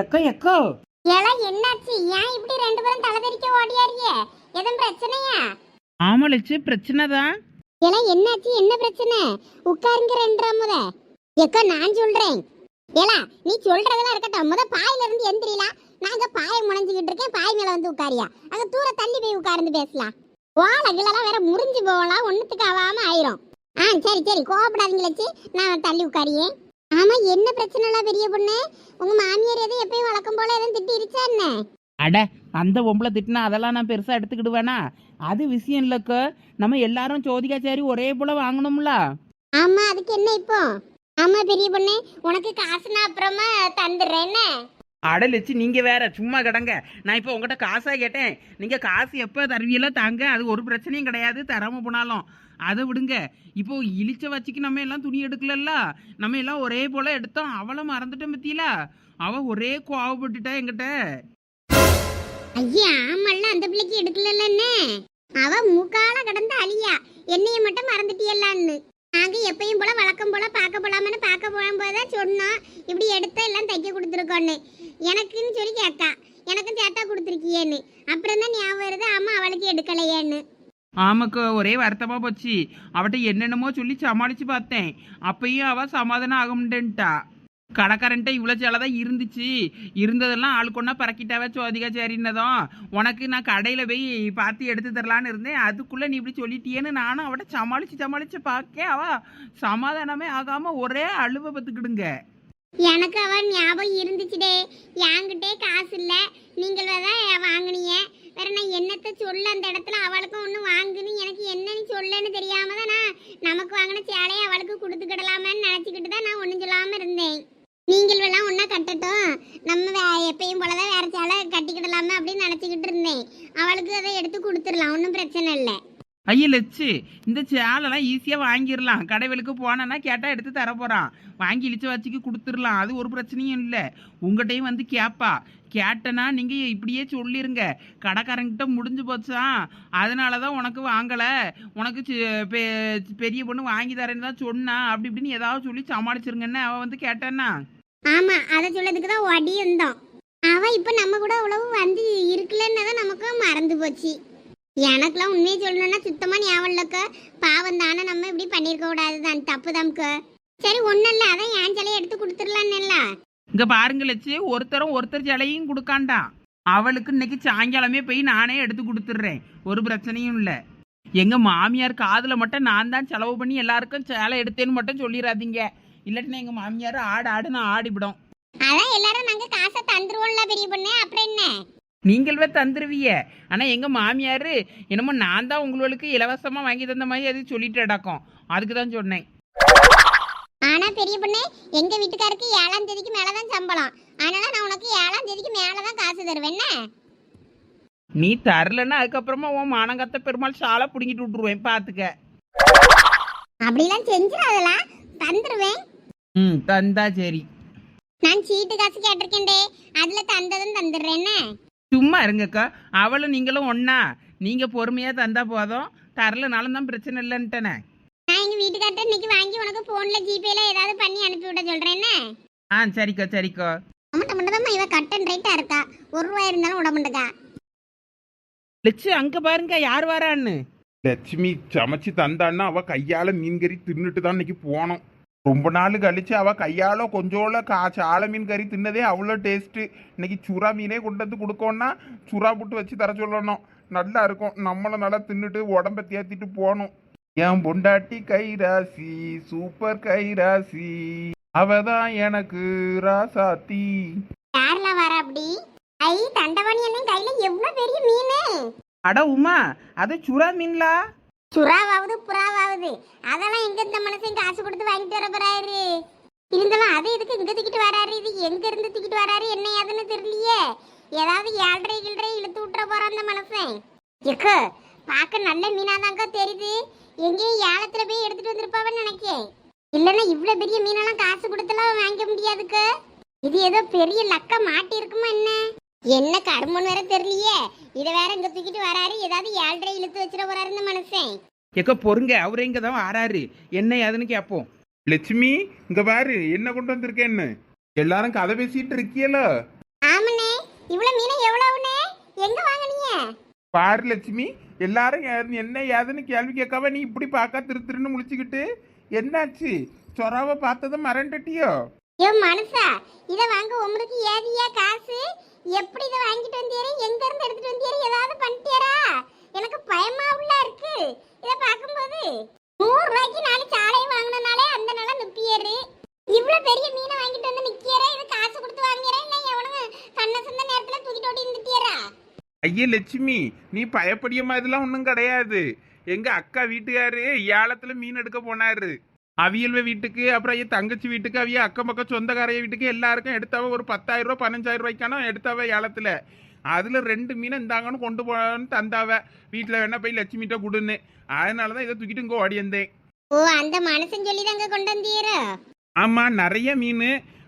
Echo echo. எல்லாம் என்னாச்சு? ஏன் இப்படி ரெண்டு பேரும் தலைதறிக்க ஓடியாரியே எதுவும் பிரச்சனையா? ஆமா லட்சு பிரச்சனை தான் எல்லாம் என்னாச்சு? என்ன பிரச்சனை? உட்காருங்க ரெண்டரை முத. எக்கா நான் சொல்றேன். ஏலா நீ சொல்றதெல்லாம் இருக்கட்டும். முத பாயில இருந்து எந்திரிலாம் நாங்க பாய முனைஞ்சுக்கிட்டு இருக்கேன். பாய் மேல வந்து உட்காரியா. அங்க தூர தள்ளி போய் உட்கார்ந்து பேசலாம் ஓலகிலலாம் வேற முறிஞ்சு போகலாம் ஒண்ணுத்துக்கு ஆகாம ஆயிரும். ஆ சரி சரி. கோவப்படாதீங்க லட்சு. நான் தள்ளி உட்காரியே. ஆமா என்ன பிரச்சனை எல்லாம் பெரிய பொண்ணு? உங்க மாமியார் போல எதுவும் திட்டி இருச்சா என்ன? அட அந்த பொம்பளை திட்டினா அதெல்லாம் நான் பெருசா எடுத்துக்கிடுவேனா? அது விஷயம் இல்லக்கோ நம்ம எல்லாரும் சோதிகாச்சாரி ஒரே போல வாங்கணும்ல. ஆமா அதுக்கு என்ன இப்போ? ஆமா பெரிய பொண்ணு உனக்கு காசு நான் அப்புறமா தந்துடுறேன் என்ன? அட லட்சு நீங்க வேற சும்மா கிடங்க. நான் இப்போ உங்ககிட்ட காசா கேட்டேன். நீங்க காசு எப்போ தருவீங்களோ தாங்க அது ஒரு பிரச்சனையும் கிடையாது தராம போனாலும். அதை விடுங்க. இப்போ இழிச்ச வச்சுக்கு நம்ம எல்லாம் துணி எடுக்கலல்ல? நம்ம எல்லாம் ஒரே போல எடுத்தோம். அவளை மறந்துட்டோம் பத்தியில? அவ ஒரே கோவப்பட்டுட்டா என்கிட்ட. ஐயா ஆமல்ல அந்த பிள்ளைக்கு எடுக்கலல்ல அவ மூக்கால கடந்த அழியா. என்னைய மட்டும் மறந்துட்டியல்லான்னு. நாங்க எப்பயும் போல வழக்கம் போல பார்க்க போலாமனு பார்க்க போகும்போதுதான் சொன்னோம் இப்படி எடுத்து எல்லாம் தைக்க கொடுத்துருக்கோன்னு. எனக்குன்னு சொல்லி கேட்டா. எனக்கும் சேட்டா கொடுத்துருக்கியேன்னு. அப்புறம் தான் ஞாபகம் வருது ஆமா அவளுக்கு எடுக்கலையேன்னு. ஆமாக்கு ஒரே வருத்தமா போச்சு. அவட்ட என்னென்னமோ சொல்லி சமாளிச்சு பார்த்தேன். அப்பயும் அவ சமாதானம் ஆக கடைக்காரன்ட்ட இவ்வளோ தான் இருந்துச்சு. இருந்ததெல்லாம் ஆளுக்கு கொண்டா பறக்கிட்டாவே சோதிகா சரின்னதும் உனக்கு நான் கடையில் போய் பார்த்து எடுத்து தரலான்னு இருந்தேன். அதுக்குள்ளே நீ இப்படி சொல்லிட்டியேன்னு நானும் அவட்ட சமாளித்து சமாளித்து பார்க்க அவ சமாதானமே ஆகாமல் ஒரே அழுவ பார்த்துக்கிடுங்க. எனக்கு அவன் ஞாபகம் இருந்துச்சுடே. என்கிட்டே காசு இல்லை. நீங்கள் தான் வாங்கினீங்க. வேற நான் என்னத்த சொல்ல அந்த இடத்துல அவளுக்கும் ஒன்றும் வாங்குன்னு எனக்கு என்னன்னு சொல்லன்னு தெரியாம தான் நான் நமக்கு வாங்கின சேலையை அவளுக்கு கொடுத்துக்கிடலாமான்னு நினச்சிக்கிட்டு தான் நான் ஒன்றும் சொல்லாமல் இருந்தேன். நீங்கள் எல்லாம் ஒன்றா கட்டட்டும். நம்ம வே- எப்பயும் போலதான் வேற சேலை கட்டிக்கிடலாமே அப்படின்னு நினச்சிக்கிட்டு இருந்தேன். அவளுக்கு அதை எடுத்து கொடுத்துடலாம் ஒன்றும் பிரச்சனை இல்லை. ஐயா லட்சு இந்த சேலெல்லாம் ஈஸியாக வாங்கிடலாம். கடைகளுக்கு போனேன்னா கேட்டால் எடுத்து தர போகிறான் வாங்கி இழிச்ச வச்சுக்கு கொடுத்துடலாம். அது ஒரு பிரச்சனையும் இல்லை. உங்கள்கிட்டையும் வந்து கேட்பா கேட்டனா நீங்கள் இப்படியே சொல்லிருங்க. கடைக்காரங்கிட்ட முடிஞ்சு போச்சா அதனால தான் உனக்கு வாங்கலை. உனக்கு பெ- பெரிய பொண்ணு வாங்கி தரேன்னு தான் சொன்னா. அப்படி இப்படின்னு ஏதாவது சொல்லி சமாளிச்சிருங்கன்னு அவன் வந்து கேட்டானா ஆமாம் அதை சொல்லதுக்கு தான் ஒடி இருந்தோம். அவன் இப்போ நம்ம கூட அவ்வளவு வந்து இருக்கலன்னு தான் நமக்கு மறந்து போச்சு. எனக்கெல்லாம் உண்மையை சொல்லணும்னா சுத்தமா ஞாபகம் இல்லக்க பாவம் தானே நம்ம இப்படி பண்ணிருக்க கூடாது தான் தப்பு தாம்க்கு சரி ஒண்ணும் இல்ல. அதான் என் சிலையை எடுத்து கொடுத்துடலான்னு இங்கே பாருங்க லட்சு. ஒருத்தரும் ஒருத்தர் சேலையும் கொடுக்காண்டாம் அவளுக்கு இன்னைக்கு சாயங்காலமே போய் நானே எடுத்து கொடுத்துட்றேன். ஒரு பிரச்சனையும் இல்லை. எங்க மாமியார் காதுல மட்டும் நான் தான் செலவு பண்ணி எல்லாருக்கும் சேலை எடுத்தேன்னு மட்டும் சொல்லிடாதீங்க இல்லாட்டினா எங்க மாமியார் ஆடு ஆடுன்னு ஆடிவிடும். அதான் எல்லாரும் நாங்க காசை தந்துருவோம்ல பெரிய பொண்ணு. அப்புறம் என்ன? நீங்களே தந்துருவீங்க. ஆனா எங்க மாமியார் என்னமோ நான் தான் உங்களுக்கு இலவசமா வாங்கி தந்த மாதிரி அது சொல்லிட்டு அடக்கம் அதுக்கு தான் சொன்னேன். ஆனா பெரிய பொண்ணு எங்க வீட்டுக்காருக்கு ஏழாம் தேதிக்கு மேலதான் சம்பளம். அதனால நான் உனக்கு ஏழாம் தேதிக்கு மேலதான் காசு தருவேன் நீ தரலன்னா அதுக்கப்புறமா உன் மானங்கத்த பெருமாள் சாலை பிடுங்கிட்டு விட்டுருவேன் பார்த்துக்க அப்படிலாம் செஞ்சிடாதலாம் தந்துருவேன். ம் தந்தா சரி. நான் சீட்டு காசு கேட்டிருக்கேன்டே. அதுல தந்ததும் தந்துடுறேன் சும்மா இருங்கக்கா. அவளும் நீங்களும் ஒண்ணா. நீங்க பொறுமையா தந்தா போதும். தரலனாலும் தான் பிரச்சனை இல்லைன்ட்டனே. நான் எங்க வீட்டுக்கார்ட்ட இன்னைக்கு வாங்கி உனக்கு போன்ல ஜிபேல ஏதாவது பண்ணி அனுப்பி விட சொல்றேன் என்ன? ஆ சரிக்கா சரிக்கா. அம்மட்ட மட்டும் இவ கட்டன் ரைட்டா இருக்கா? ஒரு ரூபாய் இருந்தாலும் விட மாட்டேக்கா. லட்சு அங்க பாருங்க யார் வரான்னு? லட்சுமி சமைச்சு தந்தான்னா அவ கையால மீன் கறி தின்னுட்டு தான் இன்னைக்கு போனோம். ரொம்ப நாள் கழிச்சு அவ கையால கொஞ்சோல கா சால மீன் கறி தின்னதே அவ்வளோ டேஸ்ட்டு இன்னைக்கு சுறா மீனே கொண்டு வந்து கொடுக்கோன்னா சுறா புட்டு வச்சு தர சொல்லணும். நல்லா இருக்கும். நம்மளும் நல்லா தின்னுட்டு உடம்ப தேத்திட்டு போகணும் என் பொண்டாட்டி கைராசி சூப்பர் கைராசி. அவதான் எனக்கு ராசாத்தி. யார்ல வர அப்படி? ஐ தண்டவாணி அண்ணன் கையில எவ்வளவு பெரிய மீன்? அட உமா அது சுறா மீன்லா? சுறாவாவது புறாவாவது. அதெல்லாம் எங்க இந்த மனுஷன் காசு கொடுத்து வாங்கிட்டு வர போறாரு? இருந்தாலும் அது எதுக்கு இங்க தூக்கிட்டு வராரு? இது எங்க இருந்து தூக்கிட்டு வராரு? என்ன ஏதுன்னு தெரியலையே. ஏதாவது ஏழரை கிழரை இழுத்து விட்டுற போற அந்த மனுஷன். எக்கு பார்க்க நல்ல மீனாதாங்க தெரியுது. எங்கேயும் ஏலத்துல போய் எடுத்துட்டு வந்திருப்பாவன்னு நினைக்கேன். இல்லைன்னா இவ்வளவு பெரிய மீனெல்லாம் காசு கொடுத்தெல்லாம் வாங்க முடியாதுக்கு. இது ஏதோ பெரிய லக்க மாட்டி இருக்குமா என்ன? என்ன கருமன் வேற தெரியலையே. இதை வேற இங்க தூக்கிட்டு வராரு. ஏதாவது ஏழரை இழுத்து வச்சிட போறாரு இந்த மனுஷன். எக்க பொறுங்க. அவரே இங்கே தான் வராரு. என்ன ஏதுன்னு கேட்போம் லட்சுமி இங்க பாரு என்ன கொண்டு வந்திருக்கேன்னு? எல்லாரும் கதை பேசிட்டு இருக்கியலோ ஆமண்ணே. இவ்வளவு மீனை எவ்வளவுண்ணே? எங்க வாங்குனீங்க பாரு லட்சுமி எல்லாரும் ஏ- என்ன ஏதுன்னு கேள்வி கேட்காம நீ இப்படி பார்க்க திரு திருன்னு முழிச்சுக்கிட்டு என்னாச்சு? சொராவை பார்த்ததும் மறந்துட்டியோ? ஐயோ மனுஷா இத வாங்க உங்களுக்கு ஏதியா காசு? எப்படி இதை வாங்கிட்டு வந்தீரு எங்க இருந்து எடுத்துட்டு வந்தீரு ஏதாவது பண்ணிட்டியாரா எனக்கு பயமா உள்ள இருக்கு. இதை பார்க்கும்போது நூறு ரூபாய்க்கு நாலு சாலையை வாங்கினாலே அந்த நாளா நிப்பியரு இவ்வளவு பெரிய மீனை வாங்கிட்டு வந்து நிக்கியாரா இது காசு கொடுத்து வாங்குறா இல்ல எவனுங்க கண்ண சொந்த நேரத்துல தூக்கிட்டு ஓடி இருந்துட்டியாரா ஐயே லட்சுமி நீ பயப்படிய மாதிரிலாம் ஒன்றும் கிடையாது. எங்க அக்கா வீட்டுக்காரு ஏலத்துல மீன் எடுக்க போனாரு. அவியல்வ வீட்டுக்கு அப்புறம் என் தங்கச்சி வீட்டுக்கு அவிய அக்கம் பக்கம் சொந்தக்காரைய வீட்டுக்கு எல்லாருக்கும் எடுத்தவ ஒரு பத்தாயிரம் ரூபாய் பதினஞ்சாயிரம் ரூபாய்க்கான எடுத்தவ ஏலத்துல. அதுல ரெண்டு மீனை இந்தாங்கன்னு கொண்டு போன்னு தந்தாவ. வீட்டுல வேணா போய் லட்சுமிட்ட கொடுன்னு. அதனாலதான் இதை தூக்கிட்டு இங்க ஓடி வந்தேன். ஓ அந்த மனுஷன் சொல்லி தாங்க கொண்டு வந்தீரோ? ஆமா நிறைய மீன்.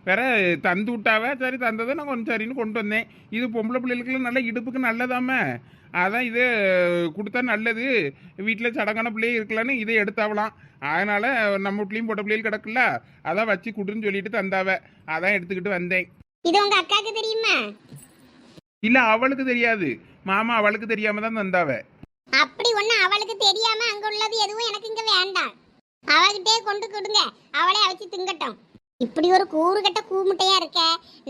வேற தந்து விட்டாவ. சரி தந்ததை நான் கொஞ்சம் சரின்னு கொண்டு வந்தேன். இது பொம்பளை பிள்ளைகளுக்கு நல்ல இடுப்புக்கு நல்லதாம அதான் இது கொடுத்தா நல்லது. வீட்டில் சடங்கான பிள்ளையே இருக்கலான்னு இதை எடுத்தாவலாம். அதனால நம்ம வீட்லேயும் பொட்ட பிள்ளைகள் கிடக்குல்ல அதான் வச்சு கொடுன்னு சொல்லிட்டு தந்தாவ. அதான் எடுத்துக்கிட்டு வந்தேன். இது உங்க அக்காக்கு தெரியுமா? இல்லை அவளுக்கு தெரியாது. மாமா அவளுக்கு தெரியாம தான் தந்தாவ. அப்படி ஒண்ணு அவளுக்கு தெரியாம அங்க உள்ளது எதுவும் எனக்கு இங்க வேண்டாம். அவகிட்டே கொண்டு கொடுங்க. அவளே அவிச்சு திங்கட்டும். இப்படி ஒரு கூறு கட்ட கூமுட்டையா இருக்க?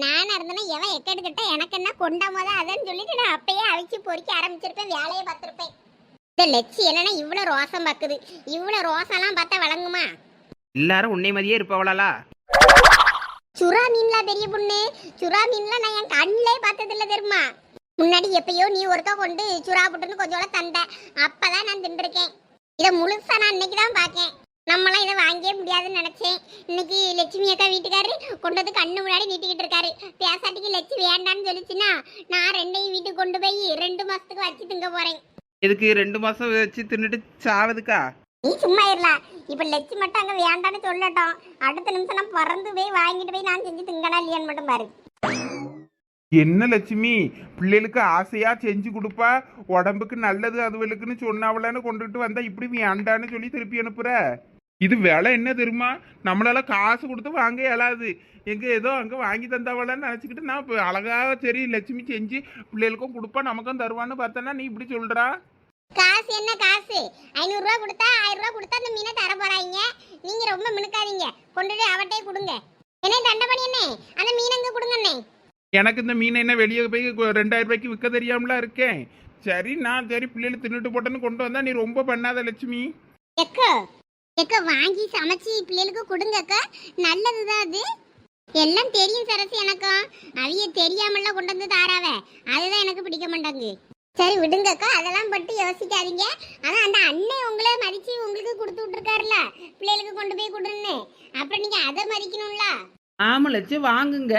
நானா இருந்தேன்னா எவன் எக்கெடு கட்ட எனக்கு என்ன கொண்டாம தான் அதன்னு சொல்லிட்டு நான் அப்பயே அவிச்சு பொறிக்க ஆரம்பிச்சிருப்பேன் வேலையை பார்த்திருப்பேன். இந்த லட்சி என்னன்னா இவ்வளவு ரோசம் பாக்குது. இவ்வளவு ரோசம்லாம் பார்த்தா வழங்குமா எல்லாரும் உன்னை மாதிரியே இருப்பவளாலா சுறா மீன்லாம் பெரிய பொண்ணு. சுறா மீன்லாம் நான் என் கண்ணிலே பார்த்ததில்ல தெரியுமா? முன்னாடி எப்பயோ நீ ஒருக்கா கொண்டு சுறா புட்டுன்னு கொஞ்சோட தந்த. அப்பதான் நான் தின்றுருக்கேன். இதை முழுசா நான் இன்னைக்கு தான் பார்க்கேன் நம்மளாம் இதை வாங்கவே முடியாதுன்னு நினைச்சேன். இன்னைக்கு லட்சுமி அக்கா வீட்டுக்காரு கொண்டு வந்து கண்ணு முன்னாடி நீட்டிக்கிட்டு இருக்காரு. பேசாட்டிக்கு லட்சு வேண்டான்னு சொல்லிச்சுன்னா நான் ரெண்டையும் வீட்டுக்கு கொண்டு போய் ரெண்டு மாசத்துக்கு வச்சு திங்க போறேன். இதுக்கு ரெண்டு மாசம் வச்சு தின்னுட்டு சாவதுக்கா? நீ சும்மா இருலாம் இப்ப லட்சு மட்டும் அங்க வேண்டான்னு சொல்லட்டும். அடுத்த நிமிஷம் நான் பறந்து போய் வாங்கிட்டு போய் நான் செஞ்சு திங்கனா இல்லையான்னு மட்டும் பாரு. என்ன லட்சுமி? பிள்ளைகளுக்கு ஆசையா செஞ்சு கொடுப்பா? உடம்புக்கு நல்லது அதுவளுக்குன்னு சொன்னாவலன்னு கொண்டுட்டு வந்தா இப்படி வேண்டான்னு சொல்லி திருப்பி அனுப்புற? இது விலை என்ன தெரியுமா? நம்மளால காசு கொடுத்து வாங்க இயலாது. எங்க ஏதோ அங்க வாங்கி தந்தாவலன்னு நினைச்சுக்கிட்டு நான் இப்ப அழகா சரி லட்சுமி செஞ்சு பிள்ளைகளுக்கும் கொடுப்பா நமக்கும் தருவான்னு பார்த்தனா நீ இப்படி சொல்றா? காசு என்ன காசு? ஐநூறு ரூபா கொடுத்தா ஆயிரம் ரூபா கொடுத்தா அந்த மீனை தர போறாங்க. நீங்க ரொம்ப மினுக்காதீங்க. கொண்டுட்டு அவட்டே கொடுங்க. என்ன தண்டை பண்ணி என்ன? அந்த மீன் அங்க கொடுங்க அண்ணே. எனக்கு இந்த மீனை என்ன வெளியே போய் ரெண்டாயிரம் ரூபாய்க்கு விற்க தெரியாமலா இருக்கேன் சரி நான் சரி பிள்ளைகள் தின்னுட்டு போட்டேன்னு கொண்டு வந்தா நீ ரொம்ப பண்ணாத லட்சுமி. எக்கோ எக்கோ வாங்கி சமைச்சு பிள்ளைகளுக்கு கொடுங்க அக்கா. நல்லதுதான் அது. எல்லாம் தெரியும் சரசு எனக்கும் அவிய தெரியாமலாம் கொண்டு வந்து தாராவ. அதுதான் எனக்கு பிடிக்க மாட்டாங்க சரி விடுங்கக்கா அதெல்லாம் பட்டு யோசிக்காதீங்க. அதான் அந்த அண்ணன் உங்களை மதிச்சு உங்களுக்கு கொடுத்து விட்டுருக்காருல. பிள்ளைகளுக்கு கொண்டு போய் கொடுன்னு. அப்புறம் நீங்க அதை மதிக்கணும்ல? ஆமா லட்சு வாங்குங்க.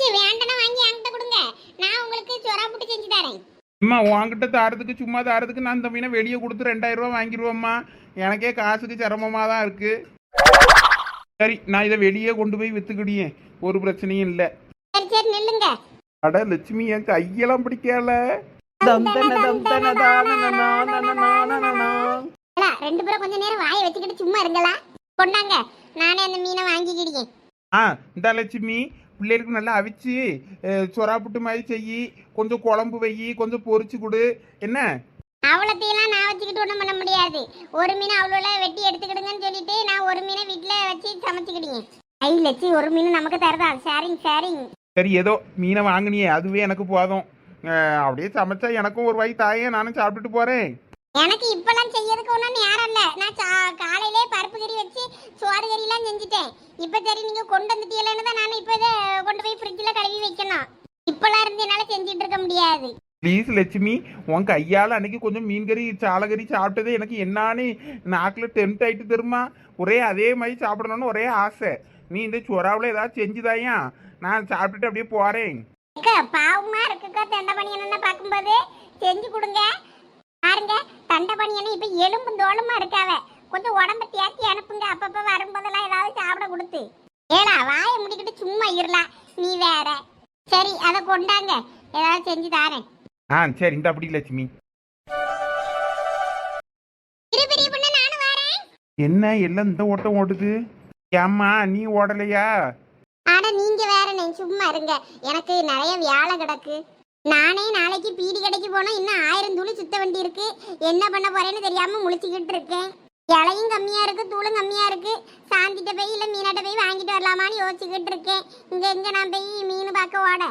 சரி வேண்டனா வாங்கி என்கிட்ட கொடுங்க. நான் உங்களுக்கு சொரா புட்டு செஞ்சு தரேன். அம்மா உன்கிட்ட தாரதுக்கு சும்மா தாரதுக்கு நான் இந்த மீனை வெளியே கொடுத்து ரெண்டாயிரம் ரூபாய் வாங்கிடுவேம்மா. எனக்கே காசுக்கு சிரமமாக தான் இருக்கு. சரி நான் இதை வெளியே கொண்டு போய் வித்துக்கிடியே. ஒரு பிரச்சனையும் இல்லை. சரி சரி நில்லுங்க. அட லட்சுமி என் கையெல்லாம் பிடிக்கல. தம் தன தம் தன தான நனா நன நான நனா. ஏலா, ரெண்டு பேரும் கொஞ்ச நேரம் வாயை வச்சுக்கிட்டு சும்மா இருங்களா கொண்டாங்க நானே அந்த மீனை வாங்கிக்கிடுங்க ஆ இந்த லட்சுமி பிள்ளைகளுக்கு நல்லா அவிச்சு அஹ், சொரா புட்டு மாதிரி செய் கொஞ்சம் குழம்பு வை கொஞ்சம் பொரிச்சு கொடு. என்ன? அவ்வளோத்தையெல்லாம் நான் வச்சுக்கிட்டு ஒன்றும் பண்ண முடியாது. ஒரு மீனை அவ்வளோ வெட்டி எடுத்துக்கிடுங்கன்னு சொல்லிட்டு நான் ஒரு மீனை வீட்டில் வச்சு சமைச்சுக்கிடுங்க. ஐ லட்சி ஒரு மீன் நமக்கு தரதா? ஷேரிங் ஷேரிங் சரி ஏதோ மீனை வாங்கினியே அதுவே எனக்கு போதும். அப்படியே சமைச்சா எனக்கும் ஒரு வாய் தாயே நானும் சாப்பிட்டுட்டு போறேன். எனக்கு இப்பெல்லாம் செய்யறதுக்கு ஒன்றும் நேரம் இல்லை. நான் காலையிலே பருப்பு கறி வச்சு சோறு கறியெல்லாம் செஞ்சுட்டேன். இப்போ சரி நீங்கள் கொண்டு வந்துட்டீங்களேன்னு தான் நான் இப்போ இதை கொண்டு போய் ஃப்ரிட்ஜில் கழுவி வைக்கணும். இப்பெல்லாம் இருந்து என்னால் செஞ்சுட்டு இருக்க முடியாது. ப்ளீஸ் லட்சுமி உன் கையால் அன்னைக்கு கொஞ்சம் மீன் கறி சாலகறி சாப்பிட்டதே எனக்கு என்னான்னு நாக்கில் டெம்ட் ஆயிட்டு தருமா ஒரே அதே மாதிரி சாப்பிடணும்னு ஒரே ஆசை. நீ இந்த சுறாவில் ஏதாவது செஞ்சுதாயா? நான் சாப்பிட்டுட்டு அப்படியே போகிறேன் அக்கா பாவமா இருக்குக்கா தண்டை பார்க்கும்போது? செஞ்சு கொடுங்க. பாருங்க தண்டை இப்போ எலும்பு தோளுமா இருக்காவ கொஞ்சம் உடம்ப தேத்தி அனுப்புங்க. அப்பப்ப வரும்போதெல்லாம் ஏதாவது சாப்பிட கொடுத்து. ஏடா வாயை முடிக்கிட்டு சும்மா இருலாம் நீ வேற. சரி அதை கொண்டாங்க. ஏதாவது செஞ்சு தாரேன். ஆ சரி இந்த அப்படி லட்சுமி. என்ன எல்லாம் இந்த ஓட்டம் ஓடுது? ஏம்மா நீ ஓடலையா? ஆனா நீங்க வேற சும்மா இருங்க. எனக்கு நிறைய வேலை கிடக்கு. நானே நாளைக்கு பீடி கடைக்கு போனா இன்னும் ஆயிரம் தூளி சுத்த வேண்டி இருக்கு. என்ன பண்ண போறேன்னு தெரியாம முழிச்சுக்கிட்டு இருக்கேன். இலையும் கம்மியா இருக்கு தூளும் கம்மியா இருக்கு. சாந்திட்ட போய் இல்ல மீனாட்ட போய் வாங்கிட்டு வரலாமான்னு யோசிச்சுக்கிட்டு இருக்கேன். இங்க எங்க நான் போய் மீன் பார்க்க ஓட.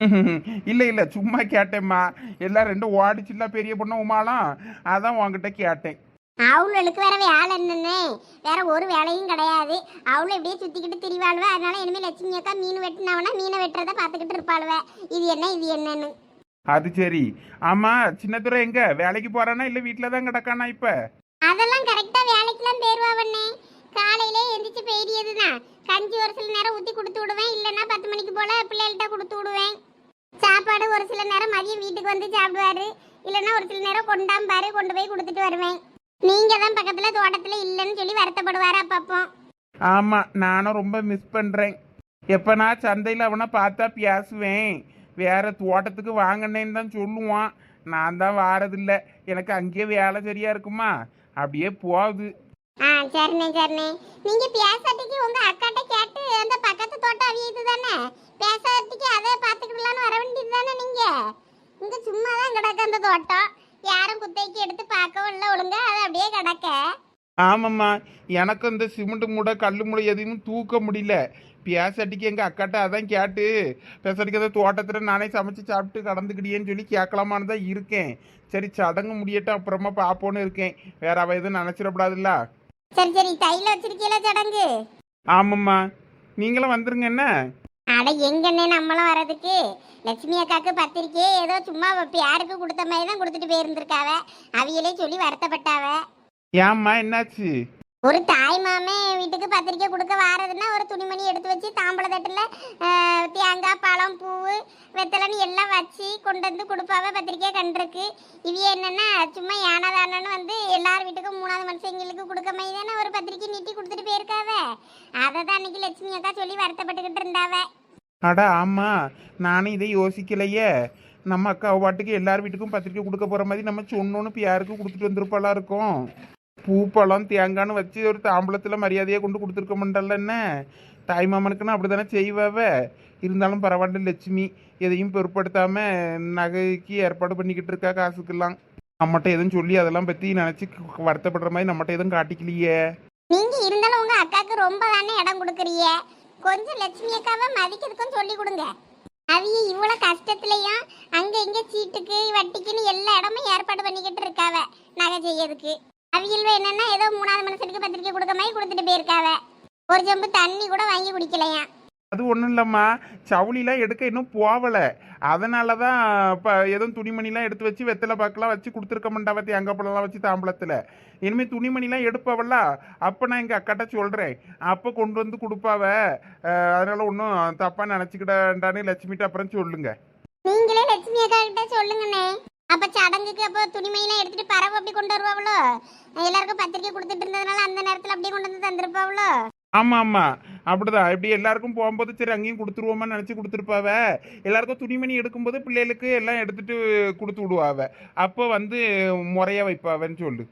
இல்ல இல்ல சும்மா கேட்டேம்மா. எல்லாம் ரெண்டும் ஓடிச்சுல பெரிய பொண்ணு உமாலாம்? அதான் உன்கிட்ட கேட்டேன். அவளுக்கு வேற வேலை என்னன்னு? வேற ஒரு வேலையும் கிடையாது. அவளும் இப்படியே சுத்திக்கிட்டு திரிவாளுவ. அதனால இனிமே லட்சுமி அக்கா மீன் வெட்டினவனா மீனை வெட்டுறத பாத்துக்கிட்டு இருப்பாளுவ. இது என்ன இது என்னன்னு. அது சரி. ஆமா சின்னதுரை எங்க? வேலைக்கு போறானா இல்ல வீட்டுல தான் கிடக்கானா இப்ப? அதெல்லாம் கரெக்டா வேலைக்கெல்லாம் போயிருவாவண்ணே காலையிலே எந்திரிச்சு பெரியதுதான் கஞ்சி ஒரு சில நேரம் ஊத்தி கொடுத்து விடுவேன். இல்லைன்னா பத்து மணிக்கு போல பிள்ளைகள்கிட்ட கொடுத்து விடுவேன். சாப்பாடு ஒரு சில நேரம் மதியம் வீட்டுக்கு வந்து சாப்பிடுவாரு. இல்லைன்னா ஒரு சில நேரம் கொண்டாம்பாரு கொண்டு போய் கொடுத்துட்டு வருவேன். நீங்க தான் பக்கத்துல தோட்டத்துல இல்லைன்னு சொல்லி வருத்தப்படுவாரு அப்பப்போ ஆமா நானும் ரொம்ப மிஸ் பண்றேன். எப்ப நான் சந்தையில் அவனை பார்த்தா பேசுவேன் வேற தோட்டத்துக்கு வாங்கினேன்னு தான் சொல்லுவான். நான் தான் வாரதில்லை. எனக்கு அங்கேயே வேலை சரியா இருக்குமா? அப்படியே போகுது. ஆ சரிண்ணே சரிண்ணே. நீங்க பேசாட்டிக்கு உங்க அக்காட்ட கேட்டு அந்த பக்கத்து தோட்டம் அவியது தானே? பேசாட்டிக்கு அதை பார்த்துக்கிடலான்னு வர வேண்டியது தானே நீங்க? இங்க சும்மா தான் கிடக்கு அந்த தோட்டம். யாரும் குத்தைக்கு எடுத்து பார்க்கவும் இல்லை ஒழுங்கா. அது அப்படியே கிடக்க. ஆமாம்மா. எனக்கு இந்த சிமெண்ட் மூடை கல் மூடை எதையும் தூக்க முடியல. பேசாட்டிக்கு எங்கள் அக்காட்ட அதான் கேட்டு பேசாட்டிக்கு அதை தோட்டத்தில் நானே சமைச்சு சாப்பிட்டு கடந்துக்கிடியேன்னு சொல்லி கேட்கலாமான்னு தான் இருக்கேன். சரி சடங்கு முடியட்டும் அப்புறமா பார்ப்போன்னு இருக்கேன். வேற அவ எதுவும் நினச்சிடப்படாதுல்ல? சரி சரி தையில வச்சிருக்கீல சடங்கு? ஆமாம்மா. நீங்களும் வந்துருங்க என்ன? அட எங்கண்ணே நம்மளும் வர்றதுக்கு? லட்சுமி அக்காக்கு பத்திரிக்கையே ஏதோ சும்மா யாருக்கு கொடுத்த மாதிரி தான் கொடுத்துட்டு போயிருந்திருக்காவ. அவியலே சொல்லி வருத்தப்பட்டாவ. ஏம்மா என்னாச்சு? ஒரு தாய் மாமே வீட்டுக்கு பத்திரிக்கை கொடுக்க வாரதுன்னா ஒரு துணிமணி எடுத்து வச்சு தாம்பள தட்டில் தேங்காய் பழம் பூவு வெத்தலைன்னு எல்லாம் வச்சு கொண்டு வந்து கொடுப்பாவ பத்திரிக்கை கண்டிருக்கு. இது என்னென்னா சும்மா ஏனாதானன்னு வந்து எல்லார் வீட்டுக்கும் மூணாவது மனுஷங்களுக்கு கொடுக்க மாதிரி தானே ஒரு பத்திரிக்கை நீட்டி கொடுத்துட்டு போயிருக்காவ. அதை தான் அன்னைக்கு லட்சுமி அக்கா சொல்லி வருத்தப்பட்டுக்கிட்டு இருந்தாவ. அட ஆமாம் நானும் இதை யோசிக்கலையே. நம்ம அக்கா பாட்டுக்கு எல்லார் வீட்டுக்கும் பத்திரிக்கை கொடுக்க போகிற மாதிரி நம்ம சொன்னோன்னு இப்போ யாருக்கும் கொடுத்துட்டு வந்திருப்பாளா இருக்கும்? பூ பழம் வச்சு ஒரு தாம்பளத்தில் மரியாதையாக கொண்டு கொடுத்துருக்க மாட்டல்ல என்ன? தாய் மாமனுக்குன்னு அப்படி தானே செய்வாவ? இருந்தாலும் பரவாயில்ல லட்சுமி. எதையும் பொருட்படுத்தாமல் நகைக்கு ஏற்பாடு பண்ணிக்கிட்டு இருக்கா காசுக்கெல்லாம். நம்மகிட்ட எதுவும் சொல்லி அதெல்லாம் பற்றி நினச்சி வருத்தப்படுற மாதிரி நம்மகிட்ட எதுவும் காட்டிக்கலையே. நீங்க இருந்தாலும் உங்க அக்காக்கு ரொம்ப தானே இடம் கொடுக்குறீங்க? கொஞ்சம் லட்சுமி அக்காவை மதிக்கிறதுக்கும் சொல்லி கொடுங்க. அவிய இவ்வளவு கஷ்டத்துலயும் அங்க இங்க சீட்டுக்கு வட்டிக்குன்னு எல்லா இடமும் ஏற்பாடு பண்ணிக்கிட்டு இருக்காவ நகை செய்யறதுக்கு. அவியல் என்னன்னா ஏதோ மூணாவது மனுஷனுக்கு பத்திரிக்கை கொடுக்க மாதிரி கொடுத்துட்டு போயிருக்காவ. ஒரு சொம்பு தண்ணி கூட வாங்கி குடிக்கலையா? அது ஒன்றும் இல்லைம்மா. சவுளிலாம் எடுக்க இன்னும் போகலை அதனால தான் இப்போ எதுவும் துணிமணிலாம் எடுத்து வச்சு வெத்தலை பாக்கெல்லாம் வச்சு கொடுத்துருக்க மாட்டாவ தேங்காய் பழம்லாம் வச்சு தாம்பளத்தில் இனிமேல் துணிமணிலாம் எடுப்பாவல்ல அப்போ நான் எங்கள் அக்காட்ட சொல்கிறேன் அப்போ கொண்டு வந்து கொடுப்பாவ. அதனால ஒன்றும் தப்பாக நினச்சிக்கிட்டான்னு லட்சுமிட்ட அப்புறம் சொல்லுங்க. நீங்களே லட்சுமி அக்கா கிட்ட சொல்லுங்கண்ணே. அப்ப சடங்குக்கு அப்போ துணிமையெல்லாம் எடுத்துட்டு பறவை அப்படி கொண்டு வருவாவளோ? எல்லாருக்கும் பத்திரிக்கை கொடுத்துட்டு இருந்ததுனால அந்த நேரத்துல அப்படியே கொண்டு வந்து தந்திருப்பாவளோ? ஆமாம் ஆமாம் அப்படிதான். இப்படி எல்லாருக்கும் போகும்போது சரி அங்கேயும் கொடுத்துருவோமான்னு நினச்சி கொடுத்துருப்பாவ. எல்லாருக்கும் துணிமணி எடுக்கும்போது பிள்ளைகளுக்கு எல்லாம் எடுத்துட்டு கொடுத்து விடுவாவ. அப்போ வந்து முறையாக வைப்பாவன்னு சொல்லு.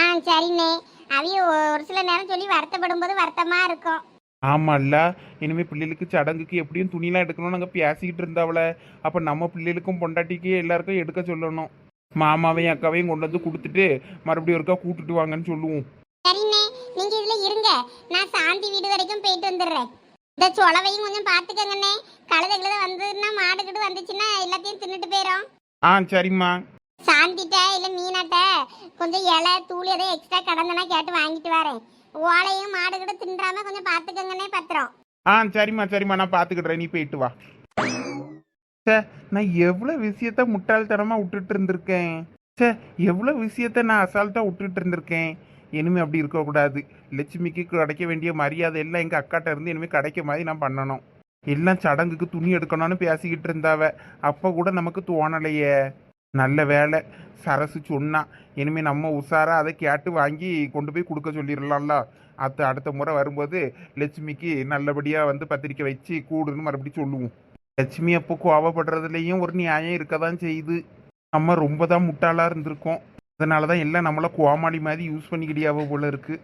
ஆ சரிண்ணே. அவிய ஒரு சில நேரம் சொல்லி வருத்தப்படும் போது வருத்தமா இருக்கும். ஆமால்ல. இனிமே பிள்ளைகளுக்கு சடங்குக்கு எப்படியும் துணிலாம் எடுக்கணும் நாங்கள் பேசிக்கிட்டு இருந்தாவல அப்போ நம்ம பிள்ளைகளுக்கும் பொண்டாட்டிக்கு எல்லாருக்கும் எடுக்க சொல்லணும். மாமாவையும் அக்காவையும் கொண்டு வந்து கொடுத்துட்டு மறுபடியும் ஒருக்கா கூட்டிட்டு வாங்கன்னு சொல்லுவோம். சரிண்ணே. நீங்க இதுல இருங்க. நான் சாந்தி வீடு வரைக்கும் போயிட்டு வந்துடுறேன். இந்த சொலவையும் கொஞ்சம் பாத்துக்கங்கண்ணே. கழுத கழுத வந்ததுன்னா மாடு கிட்ட வந்துச்சுன்னா எல்லாத்தையும் தின்னுட்டு போயிடும் ஆ சரிம்மா. சாந்திட்ட இல்ல மீனாட்ட கொஞ்சம் இலை தூள் எதாவது எக்ஸ்ட்ரா கடந்தனா கேட்டு வாங்கிட்டு வரேன். ஓலையும் மாடு கிட்ட தின்றாம கொஞ்சம் பாத்துக்கங்கண்ணே பத்திரம். ஆ சரிம்மா சரிம்மா நான் பார்த்துக்கிடுறேன் நீ போயிட்டு வா. சே நான் எவ்வளோ விஷயத்த முட்டாள்தனமாக விட்டுட்டு இருந்திருக்கேன். சே எவ்வளோ விஷயத்த நான் அசால்ட்டாக விட்டுட்டு இருந்திருக்கேன். இனிமேல் அப்படி இருக்கக்கூடாது லட்சுமிக்கு கிடைக்க வேண்டிய மரியாதை எல்லாம் எங்கள் அக்காட்ட இருந்து இனிமேல் கிடைக்க மாதிரி நான் பண்ணணும். எல்லாம் சடங்குக்கு துணி எடுக்கணும்னு பேசிக்கிட்டு இருந்தாவ. அப்போ கூட நமக்கு தோணலையே. நல்ல வேலை சரசு சொன்னா இனிமேல் நம்ம உஷாரா அதை கேட்டு வாங்கி கொண்டு போய் கொடுக்க சொல்லிடலாம்ல. அத்த அடுத்த முறை வரும்போது லட்சுமிக்கு நல்லபடியாக வந்து பத்திரிக்கை வச்சு கூடுன்னு மறுபடியும் சொல்லுவோம். லட்சுமி அப்போ கோவப்படுறதுலேயும் ஒரு நியாயம் இருக்க தான் செய்யுது. நம்ம ரொம்ப தான் முட்டாளாக இருந்திருக்கோம். அதனால தான் எல்லாம் நம்மளை கோமாளி மாதிரி யூஸ் பண்ணிக்கிட்டியாவோ போல இருக்குது